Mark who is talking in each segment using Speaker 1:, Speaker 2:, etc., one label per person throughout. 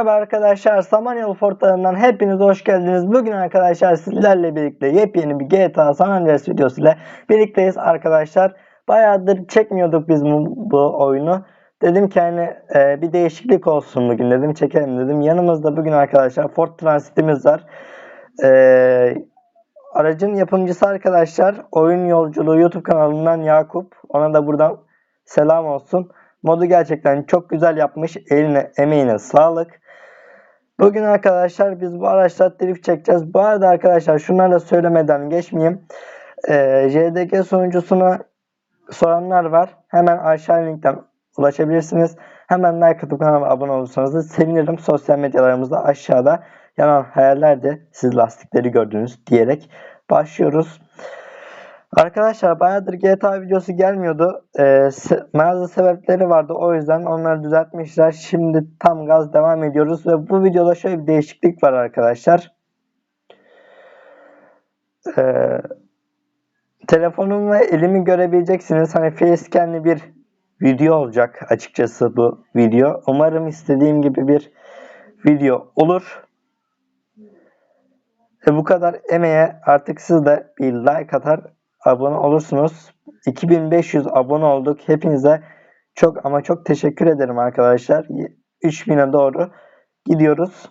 Speaker 1: Merhaba arkadaşlar, Samanyolu Portalı'ndan hepiniz hoş geldiniz. Bugün arkadaşlar sizlerle birlikte yepyeni bir GTA San Andreas videosu ile birlikteyiz arkadaşlar. Bayağıdır çekmiyorduk biz bu, bu oyunu. Dedim ki hani e, bir değişiklik olsun bugün dedim çekelim dedim. Yanımızda bugün arkadaşlar Ford Transit'imiz var. E, aracın yapımcısı arkadaşlar Oyun Yolculuğu YouTube kanalından Yakup. Ona da buradan selam olsun. Modu gerçekten çok güzel yapmış. Eline emeğine sağlık. Bugün arkadaşlar biz bu araçla drift çekeceğiz. Bu arada arkadaşlar şunları da söylemeden geçmeyeyim. Ee, JDG sunucusuna soranlar var. Hemen aşağı linkten ulaşabilirsiniz. Hemen like atıp kanalıma abone olursanız da sevinirim. Sosyal medyalarımızda aşağıda yanan hayallerde siz lastikleri gördünüz diyerek başlıyoruz. Arkadaşlar bayağıdır GTA videosu gelmiyordu. Ee, sebepleri vardı. O yüzden onları düzeltmişler. Şimdi tam gaz devam ediyoruz. Ve bu videoda şöyle bir değişiklik var arkadaşlar. Ee, telefonum ve elimi görebileceksiniz. Hani facecam'li bir video olacak açıkçası bu video. Umarım istediğim gibi bir video olur. E bu kadar emeğe artık siz de bir like atar abone olursunuz. 2500 abone olduk. Hepinize çok ama çok teşekkür ederim arkadaşlar. 3000'e doğru gidiyoruz.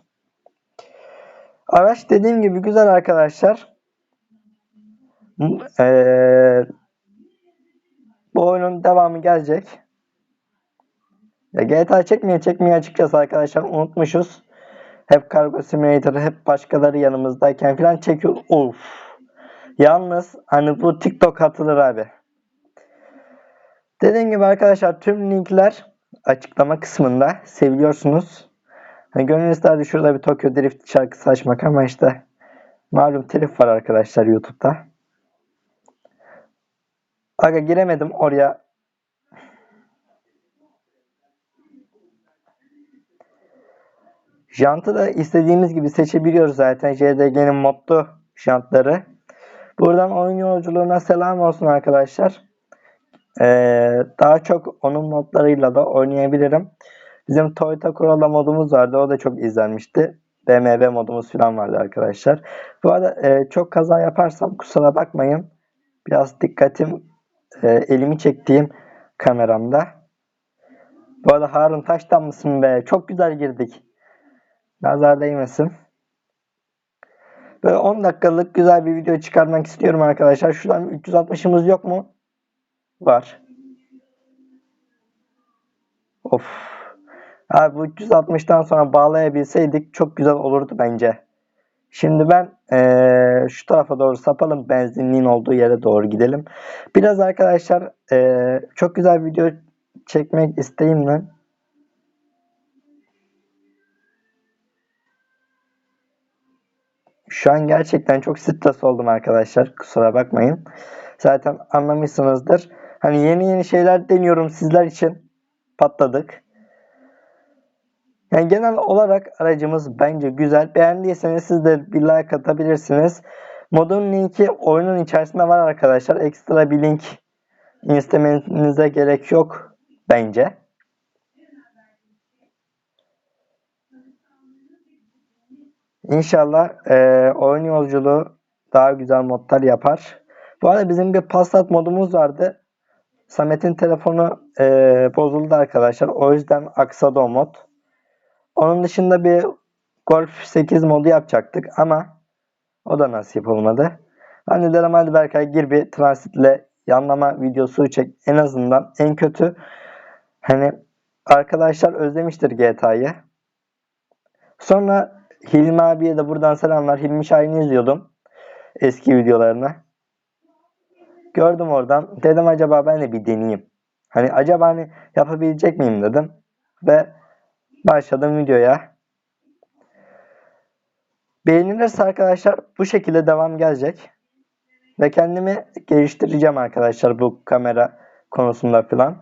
Speaker 1: Araç dediğim gibi güzel arkadaşlar. Ee, bu oyunun devamı gelecek. Ya GTA çekmeye çekmeye açıkçası arkadaşlar unutmuşuz. Hep Cargo Simulator, hep başkaları yanımızdayken falan çekiyor. Of. Yalnız hani bu TikTok atılır abi. Dediğim gibi arkadaşlar tüm linkler açıklama kısmında seviliyorsunuz. Hani gönül isterdi şurada bir Tokyo Drift şarkısı açmak ama işte malum telif var arkadaşlar YouTube'da. Aga giremedim oraya. Jantı da istediğimiz gibi seçebiliyoruz zaten. JDG'nin modlu jantları. Buradan oyun yolculuğuna selam olsun arkadaşlar. Ee, daha çok onun modlarıyla da oynayabilirim. Bizim Toyota Corolla modumuz vardı. O da çok izlenmişti. BMW modumuz falan vardı arkadaşlar. Bu arada e, çok kaza yaparsam kusura bakmayın. Biraz dikkatim e, elimi çektiğim kameramda. Bu arada Harun Taş'tan mısın be? Çok güzel girdik. Nazar değmesin. Böyle 10 dakikalık güzel bir video çıkarmak istiyorum arkadaşlar. Şuradan 360'ımız yok mu? Var. Of. Abi bu 360'tan sonra bağlayabilseydik çok güzel olurdu bence. Şimdi ben ee, şu tarafa doğru sapalım. Benzinliğin olduğu yere doğru gidelim. Biraz arkadaşlar ee, çok güzel video çekmek isteğimle Şu an gerçekten çok stres oldum arkadaşlar. Kusura bakmayın. Zaten anlamışsınızdır. Hani yeni yeni şeyler deniyorum sizler için. Patladık. Yani genel olarak aracımız bence güzel. Beğendiyseniz siz de bir like atabilirsiniz. Modun linki oyunun içerisinde var arkadaşlar. Ekstra bir link istemenize gerek yok bence. İnşallah e, oyun yolculuğu daha güzel modlar yapar. Bu arada bizim bir Passat modumuz vardı. Samet'in telefonu e, bozuldu arkadaşlar. O yüzden aksadı o mod. Onun dışında bir Golf 8 modu yapacaktık ama o da nasip olmadı. Ben de dedim hadi Berkay gir bir transitle yanlama videosu çek. En azından en kötü hani arkadaşlar özlemiştir GTA'yı. Sonra Hilmi abiye de buradan selamlar. Hilmi Şahin'i izliyordum. Eski videolarını. Gördüm oradan. Dedim acaba ben de bir deneyeyim. Hani acaba hani yapabilecek miyim dedim. Ve başladım videoya. Beğenilirse arkadaşlar bu şekilde devam gelecek. Ve kendimi geliştireceğim arkadaşlar bu kamera konusunda falan.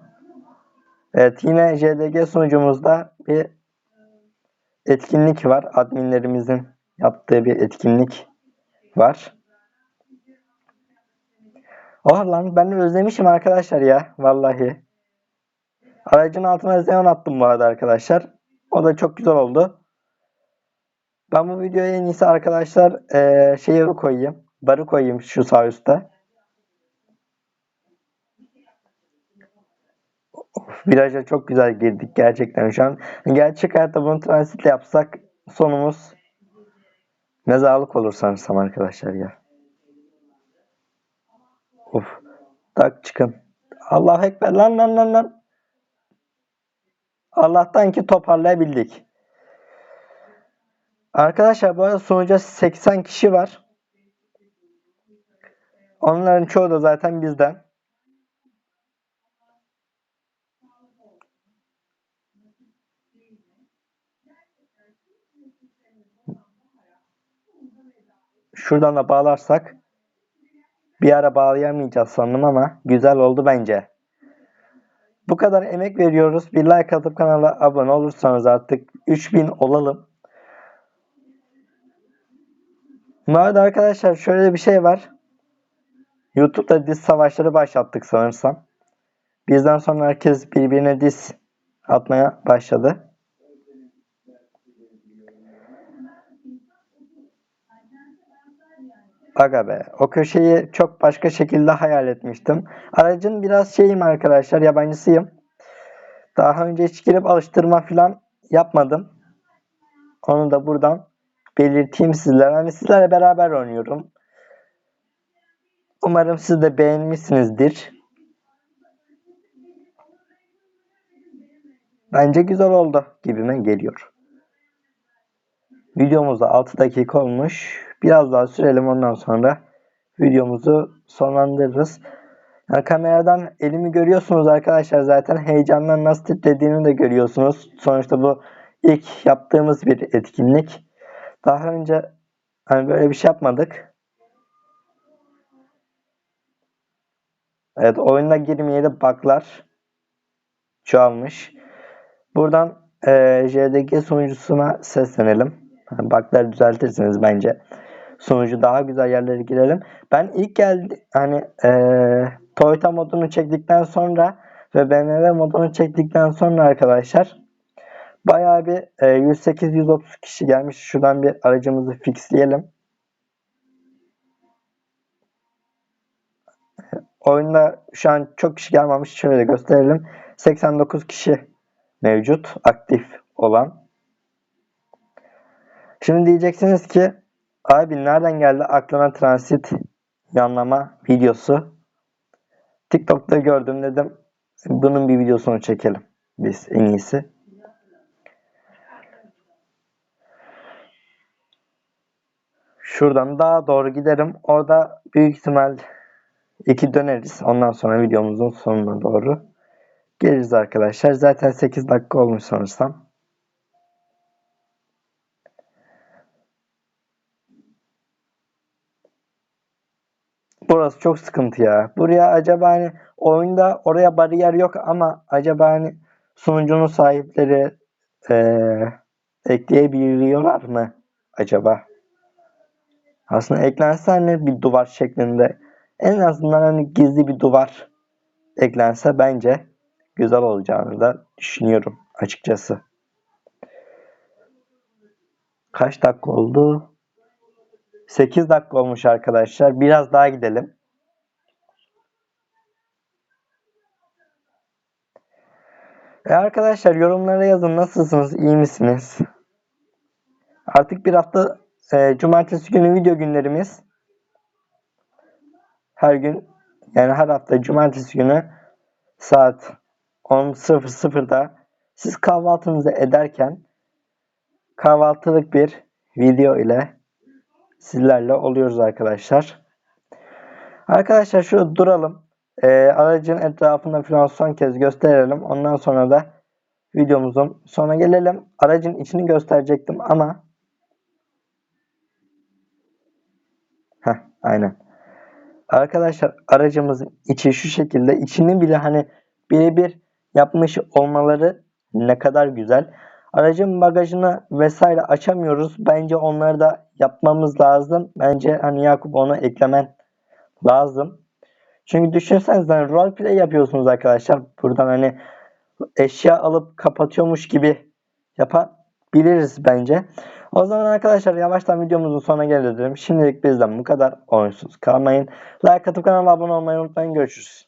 Speaker 1: Evet yine JDG sunucumuzda bir etkinlik var. Adminlerimizin yaptığı bir etkinlik var. Oh lan ben özlemişim arkadaşlar ya. Vallahi. Aracın altına zeon attım bu arada arkadaşlar. O da çok güzel oldu. Ben bu videoya en iyisi arkadaşlar eee şeyi koyayım. Barı koyayım şu sağ üstte. Of, viraja çok güzel girdik gerçekten şu an. Gerçek hayatta bunu transitle yapsak sonumuz mezarlık olur sanırsam arkadaşlar ya. Of. Tak çıkın. Allahu Ekber lan lan lan lan. Allah'tan ki toparlayabildik. Arkadaşlar bu arada sunucuda 80 kişi var. Onların çoğu da zaten bizden. Şuradan da bağlarsak bir ara bağlayamayacağız sandım ama güzel oldu bence. Bu kadar emek veriyoruz. Bir like atıp kanala abone olursanız artık 3000 olalım. Bu arkadaşlar şöyle bir şey var. YouTube'da diz savaşları başlattık sanırsam. Bizden sonra herkes birbirine diz atmaya başladı. Aga be. O köşeyi çok başka şekilde hayal etmiştim. Aracın biraz şeyim arkadaşlar. Yabancısıyım. Daha önce hiç girip alıştırma falan yapmadım. Onu da buradan belirteyim sizlere. Hani sizlerle beraber oynuyorum. Umarım siz de beğenmişsinizdir. Bence güzel oldu gibime geliyor. Videomuz da 6 dakika olmuş. Biraz daha sürelim ondan sonra videomuzu sonlandırırız. Yani kameradan elimi görüyorsunuz arkadaşlar zaten heyecandan nasıl titrediğini de görüyorsunuz. Sonuçta bu ilk yaptığımız bir etkinlik. Daha önce hani böyle bir şey yapmadık. Evet oyuna girmeyeli bug'lar çoğalmış. Buradan e, JDG sunucusuna seslenelim. Yani bug'ları düzeltirsiniz bence. Sunucu daha güzel yerlere girelim. Ben ilk geldi hani e, Toyota modunu çektikten sonra ve BMW modunu çektikten sonra arkadaşlar bayağı bir e, 108-130 kişi gelmiş. Şuradan bir aracımızı fixleyelim. Oyunda şu an çok kişi gelmemiş. Şöyle gösterelim. 89 kişi mevcut. Aktif olan. Şimdi diyeceksiniz ki abi nereden geldi aklına transit yanlama videosu? TikTok'ta gördüm dedim. Bunun bir videosunu çekelim biz en iyisi. Şuradan daha doğru giderim. Orada büyük ihtimal iki döneriz. Ondan sonra videomuzun sonuna doğru geliriz arkadaşlar. Zaten 8 dakika olmuş sanırsam. Burası çok sıkıntı ya. Buraya acaba hani oyunda oraya bariyer yok ama acaba hani sunucunun sahipleri ee, ekleyebiliyorlar mı acaba? Aslında eklense hani bir duvar şeklinde en azından hani gizli bir duvar eklense bence güzel olacağını da düşünüyorum açıkçası. Kaç dakika oldu? 8 dakika olmuş arkadaşlar. Biraz daha gidelim. E arkadaşlar yorumlara yazın nasılsınız? iyi misiniz? Artık bir hafta e, cumartesi günü video günlerimiz. Her gün yani her hafta cumartesi günü saat 10.00'da siz kahvaltınızı ederken kahvaltılık bir video ile sizlerle oluyoruz arkadaşlar. Arkadaşlar şurada duralım. Ee, aracın etrafında falan son kez gösterelim. Ondan sonra da videomuzun sona gelelim. Aracın içini gösterecektim ama Heh, aynen. Arkadaşlar aracımızın içi şu şekilde. İçini bile hani birebir yapmış olmaları ne kadar güzel. Aracın bagajını vesaire açamıyoruz. Bence onları da yapmamız lazım. Bence hani Yakup onu eklemen lazım. Çünkü düşünsenize hani roleplay yapıyorsunuz arkadaşlar. Buradan hani eşya alıp kapatıyormuş gibi yapabiliriz bence. O zaman arkadaşlar yavaştan videomuzun sonuna gelelim. Şimdilik bizden bu kadar. Oyunsuz kalmayın. Like atıp kanalıma abone olmayı unutmayın. Görüşürüz.